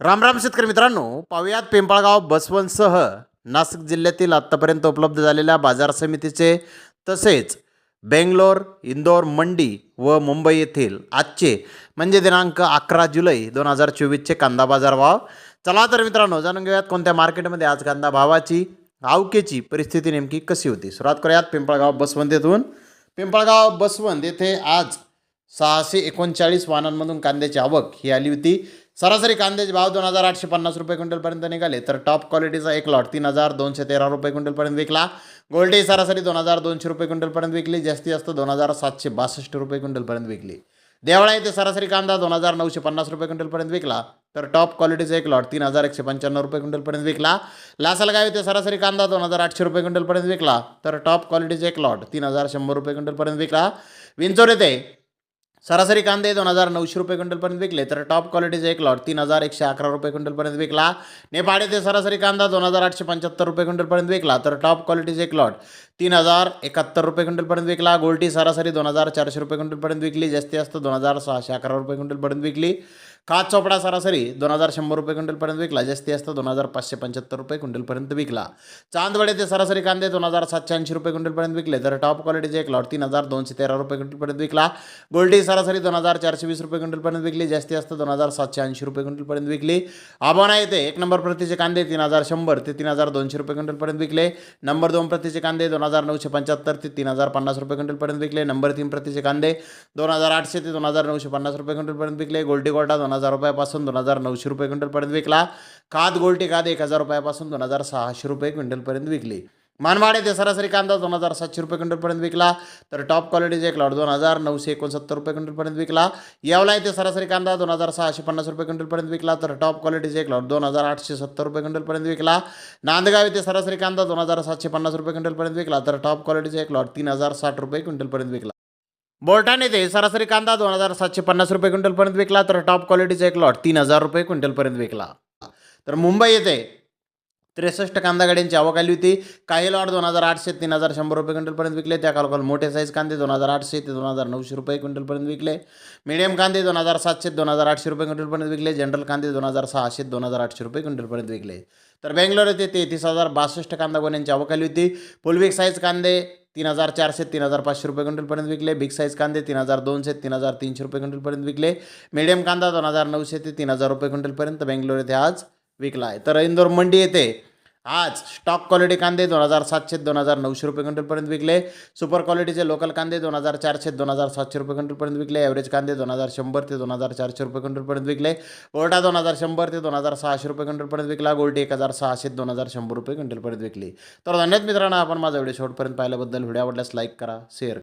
राम राम शेतकरी मित्रांनो पाहुयात पिंपळगाव बसवनसह नाशिक जिल्ह्यातील आत्तापर्यंत उपलब्ध झालेल्या बाजार समितीचे तसेच बेंगलोर इंदोर मंडी व मुंबई येथील आजचे म्हणजे दिनांक अकरा जुलै दोन हजार चोवीसचे कांदा बाजार भाव चला तर मित्रांनो जाणून घेऊयात कोणत्या मार्केटमध्ये आज कांदा भावाची आवकेची परिस्थिती नेमकी कशी होती. सुरुवात करूयात पिंपळगाव बसवंत येथून. पिंपळगाव बसवंत येथे आज सहाशे एकोणचाळीस वाहनांमधून कांद्याची आवक ही आली होती. सरासरी कांद्याचे भाव दोन हजार आठशे पन्नास रुपये क्विंटलपर्यंत निघाले. तर टॉप क्वालिटीचा एक लॉट तीन हजार दोनशे तेरा रुपये क्विंटलपर्यंत विकला. गोल्डे सरासरी दोन हजार दोनशे रुपये क्विंटलपर्यंत विकली. जास्तीत जास्त दोन हजार सातशे बासष्ट रुपये क्विंटलपर्यंत विकली. देवळा येथे सरासरी कांदा दोन हजार नऊशे पन्नास रुपये क्विंटलपर्यंत विकला. तर टॉप क्वालिटीचा एक लॉट तीन हजार एकशे पंच्याण्णव रुपये क्विंटलपर्यंत विकला. लासलगाव येथे सरासरी कांदा दोन हजार आठशे रुपये क्विंटलपर्यंत विकला. तर टॉप क्वालिटीचा एक लॉट तीन हजार शंभर रुपये क्विंटलपर्यंत विकला. विंचोर येथे सरासरी कांदे दोन हजार नऊशे रुपये क्विंटलपर्यंत विकले तर टॉप क्वालिटीचा एक लॉट तीन हजार एकशे अकरा रुपये क्विंटलपर्यंत विकला. नेपाळ येथे सरासरी कांदा दोन हजार आठशे पंच्याहत्तर रुपये क्विंटलपर्यंत विकला तर टॉप क्वालिटीचा एक लॉट तीन हजार एकाहत्तर रुपये क्विंटलपर्यंत विकला. गोल्टी सरासरी दोन हजार चारशे रुपये क्विंटलपर्यंत विकली जास्तीत जास्त दोन हजार सहाशे अकरा रुपये क्विंटलपर्यंत विकली. काच चोपडा सरासरी दोन हजार शंभर रुपये क्विंटलपर्यंत विकला? जास्ती जास्त दोन हजार पाचशे पंच्याहत्तर रुपये क्विंटलपर्यंत विकला. चांदवडे ते सरासरी कांदे दोन हजार सातशे ऐंशी रुपये क्विंटलपर्यंत विकले. तर टॉप क्वालिटीचे एक लॉट तीन हजार दोनशे तेरा रुपये क्विंटलपर्यंत विकला. गोल्डी सरासरी दोन हजार चारशे वीस रुपये क्विंटलपर्यंत विकली. जास्ती असतं दोन हजार सातशे ऐंशी रुपये क्विंटलपर्यंत विकली. आबाना येते एक नंबर प्रतीचे कांदे तीन हजार शंभर ते तीन हजार दोनशे रुपये क्विंटलपर्यंत विकले. नंबर दोन प्रतीचे कांदे दोन हजार नऊशे पंच्याहत्तर ते तीन हजार पन्नास रुपये क्विंटलपर्यंत विकले. नंबर तीन प्रतीचे कांदे दोन हजार आठशे ते दोन हजार नऊशे पन्नास रुपये क्विंटलपर्यंत विकले. गोल्डी गोल्डा दोन हजार रुपयापासून दोन हजार नऊशे रुपये क्विंटलपर्यंत विकला. खाद गोल्टी खाद एक हजार रुपयापासून दोन हजार सहाशे रुपये क्विंटलपर्यंत विकली. मानवाड येथे सरासरी कांदा दोन हजार सातशे रुपये क्विंटलपर्यंत विकला. तर टॉप क्वालिटीचे एक लॉट दोन हजार नऊशे एकोणसत्तर रुपये क्विंटलपर्यंत विकला. यावला येथे सरासरी कांदा दोन हजार सहाशे पन्नास रुपये क्विंटलपर्यंत विकला. तर टॉप क्वालिटीचे एक लॉट दोन हजार आठशे सत्तर रुपये क्विंटलपर्यंत विकला. नांदगाव येथे सरासरी कांदा दोन हजार सातशे पन्नास रुपये क्विंटलपर्यंत विकला. तर टॉप क्वालिटीचे एक लॉट तीन हजार साठ रुपये क्विंटलपर्यंत विकला. बोलठाण येथे सरासरी कांदा दोन हजार सातशे पन्नास रुपये क्विंटलपर्यंत विकला तर टॉप क्वालिटीचा एक लॉट तीन हजार रुपये क्विंटलपर्यंत विकला. तर मुंबई येथे त्रेसष्ट कांदा गाड्यांची आवक आली होती. काही लॉट दोन हजार आठशे तीन हजार शंभर रुपये क्विंटलपर्यंत विकले. त्या कालकाल मोठे साईज कांदे दोन हजार आठशे ते दोन हजार नऊशे रुपये क्विंटलपर्यंत विकले. मीडियम कांदे दोन हजार सातशे दोन हजार आठशे रुपये क्विंटलपर्यंत विकले. जनरल कांदे दोन हजार सहाशे दोन हजार आठशे रुपये क्विंटलपर्यंत विकले. तर बेंगलोर येथे तेहतीस हजार बासष्ट कांदा गोण्यांची आवक आली होती. पुलविक साईज कांदे तीन हजार चारशे तीन हजार पाचशे रुपये क्विंटलपर्यंत विकले. बिग साईज कांदे तीन हजार दोनशे तीन हजार तीनशे रुपये क्विंटलपर्यंत विकले. मीडियम कांदा दोन हजार नऊशे ते तीन हजार रुपये क्विंटलपर्यंत बेंगलोर येथे आज विकला आहे तर इंदोर मंडी येथे आज स्टॉक क्वालिटी कांदे दोन हजार सातशे दोन हजार नऊशे रुपये क्विंटलपर्यंत विकले. सुपर क्वालिटीचे लोकल कांदे दोन हजार चारशे दोन हजार सातशे रुपये क्विंटलपर्यंत विकले. ॲव्हरेज कांदे दोन हजार शंभर ते दोन हजार चारशे रुपये क्विंटलपर्यंत विकले. ओरडा दोन हजार शंभर ते दोन हजार सहाशे रुपये क्विंटलपर्यंत विकला. गोल्टी एक हजार सहाशे दोन हजार शंभर रुपये क्विंटलपर्यंत विकली. तर धन्यवाद मित्रांनो आपण माझा व्हिडिओ शेवटपर्यंत पाहिल्याबद्दल. व्हिडिओ आवडल्यास लाईक करा शेअर